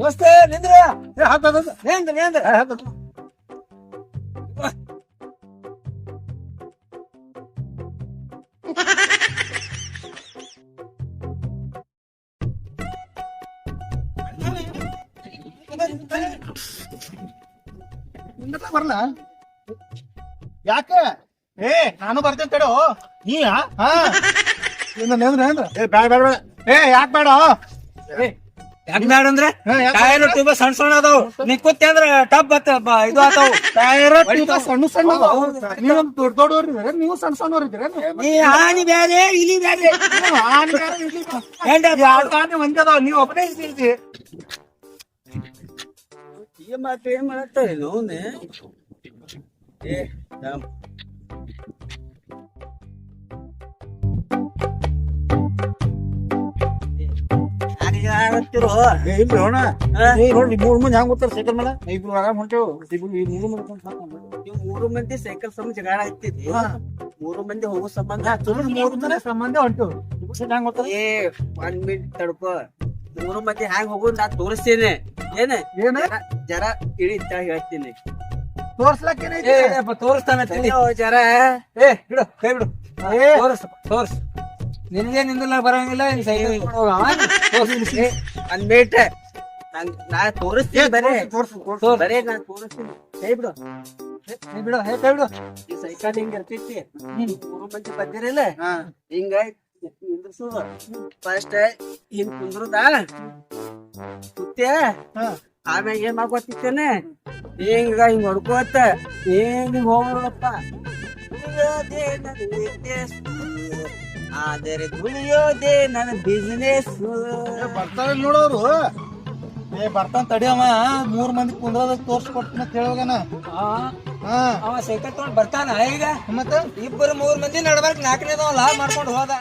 ದೋಸ್ತ ನಿಂದ್ರ? ನಿಂದ್ರ ನಿಂದ್ರ ಬರ್ಲ? ಯಾಕೆ? ಏ ನಾನು ಬರ್ತೇನೆ ತಡೋ. ನೀ ಹಾ. ಏ ಬೇಡ ಬೇಡ ಬೇಡ. ಏ ಯಾಕೆ ಬೇಡ? ಬ್ಯಾಡ ಅಂದ್ರ? ಟೈರ್ ಟ್ಯೂಬ್ ಸಣ್ಣ ಸಣ್ಣ ಅದಾವ. ನೀ ಕೂತಿ ಅಂದ್ರ ಟಪ್ ಬತ್ತ ಬ- ಇದು ಆತಾವ. ಟೈರ್ ಟ್ಯೂಬ್ ಸಣ್ಣ ಸಣ್ಣ. ನೀವು ದೊಡ್ಡ ದೊಡ್ಡವ್ರು ನೀವು ಸಣ್ಣ ಸಣ್ಣವ್ರು ನೀ ಹಾನಿ ಬ್ಯಾರೆ ಇಲಿ ಬ್ಯಾರೆ. ಹೆಂಡ ಎರಡು ಕಾರಣಿ ಒಂದೇ ಅದಾವ? ನೀವು ಒಬ್ಬನೇ ಇದ್ದೀರಿ. ಮಾತು ಏನ್ ಮಾಡತ್ತಾರೆ ನೋವ್ನೆ ಏ ರಾಮ್. ಯಾರಿಗ್ ಆಡತ್ತಿರೋ? ಏ ಇಲ್ರಿ ಅಣ್ಣ ಹಾ? ಏ ನೋಡಿ ಮೂರ್ ಮಂದಿ ಹೆಂಗ್ ಗೊತ್ತಾರ ಸೈಕಲ್ ಮೇಲೆ ಇಬ್ರು ಆರಾಮ್ ಹೊಂಟೇವು. ಇಬ್ರು ಈ ಮೂರು ಮಂದಿ ಕುಂತ್ ಸಾಕ್ ನಮ್ಗೆ. ನೀವು ಮೂರು ಮಂದಿ ಸೈಕಲ್ ಸಂಬಂಧ ಜಗಳ ಆಗ್ತಿದ್ರಿ ಹಾ. ಮೂರು ಮಂದಿ ಹೋಗೋ ಸಂಬಂಧ ಚಲೋ ಮೂರು ಮಂದಿ ಸಂಬಂಧ ಹೊಂಟೇವು. ಇಬ್ರು ಸೇರಿ ಹೆಂಗ್ ಗೊತ್ತಾರ? ಏ ಒಂದ್ ಮಿನಿಟ್ ತಡ್ಕೋ. ಮೂರು ಮಂದಿ ಹ್ಯಾಂಗ್ ಹೋಗೋದ್ ನಾ ತೋರಿಸ್ತೇನೆ. ಏನ? ಏನ? ಜರ- ಜರ ಇಳಿ ಅಂತ ಹೇಳ್ತೀನಿ. ತೋರ್ಸ್ಲಕ್ಕೇನೈತಿ ತೋರಿಸ್ತಾನ ಜರ. ಏ ಬಿಡು ಕೈ ಬಿಡು. ಏ. ತೋರ್ಸ್ ತೋರ್ಸ್. ನಿನ್ಗೆ ನಿಂದಲ್ಲ ಬರಂಗಿಲ್ಲ ಅಂದ್ಬಿಟ್ಟೆ ಸೈಕಲ್ ಅನ್ಬೇಟ ನಂಗ್ ನಾ ತೋರಿಸ್ತೀನಿ ಬರೇ ತೋರ್ಸು ಬರೇ ನಾ ತೋರಿಸ್ತೀನಿ. ಕೈ ಬಿಡು. ಹೇ ಬಿಡು ಹೇ ಕೈ ಬಿಡು. ಈ ಸೈಕಲ್ ಹಿಂಗ ಇರ್ತೈತಿ? ಮೂರು ಮಂದಿ ಬಂದಿರಲ್ಲ? ಹಿಂಗ ನಿಂದ್ರಸು. ಫಸ್ಟ್ ಹಿಂಗ್ ಕುಂದ್ರದ. ಕುತ್ತೆ ಆಮ್ಯಾಗ ಏನ್ ಮಾಡ್ಕೊತಿತ್ತೇನೆ ಹಿಂಗ ಹಿಂಗ್ ಹೊಡ್ಕೋತ ಹಿಂಗ್ ಹಿಂಗ್ ಹೋಗ್ಬಿಡಪ್ಪ. ಆದರೆ ದುಡಿಯೋದೆ ನನ್ನ ಬಿಸ್ನೆಸ್ ಬರ್ತಾರ ನೋಡೋರು. ಏ ಬರ್ತಾನ ತಡಿಯವ ಮೂರ್ ಮಂದಿ ಕುಂದ್ರದ ತೋರ್ಸಿ ಕೊಡ್ತೀನಿ ಅಂತ ಹೇಳುವಾಗನ ಹಾ. ಅವ ಸೈಕಲ್ ತಗೊಂಡ್ ಬರ್ತಾನ ಈಗ. ಮತ್ತ? ಇಬ್ಬರು ಮೂರ್ ಮಂದಿ ನಡ್ಬಾರ್ಕ್ ನಾಲ್ಕನೇದವ ಲಾಭ ಮಾಡ್ಕೊಂಡು ಹೋದ.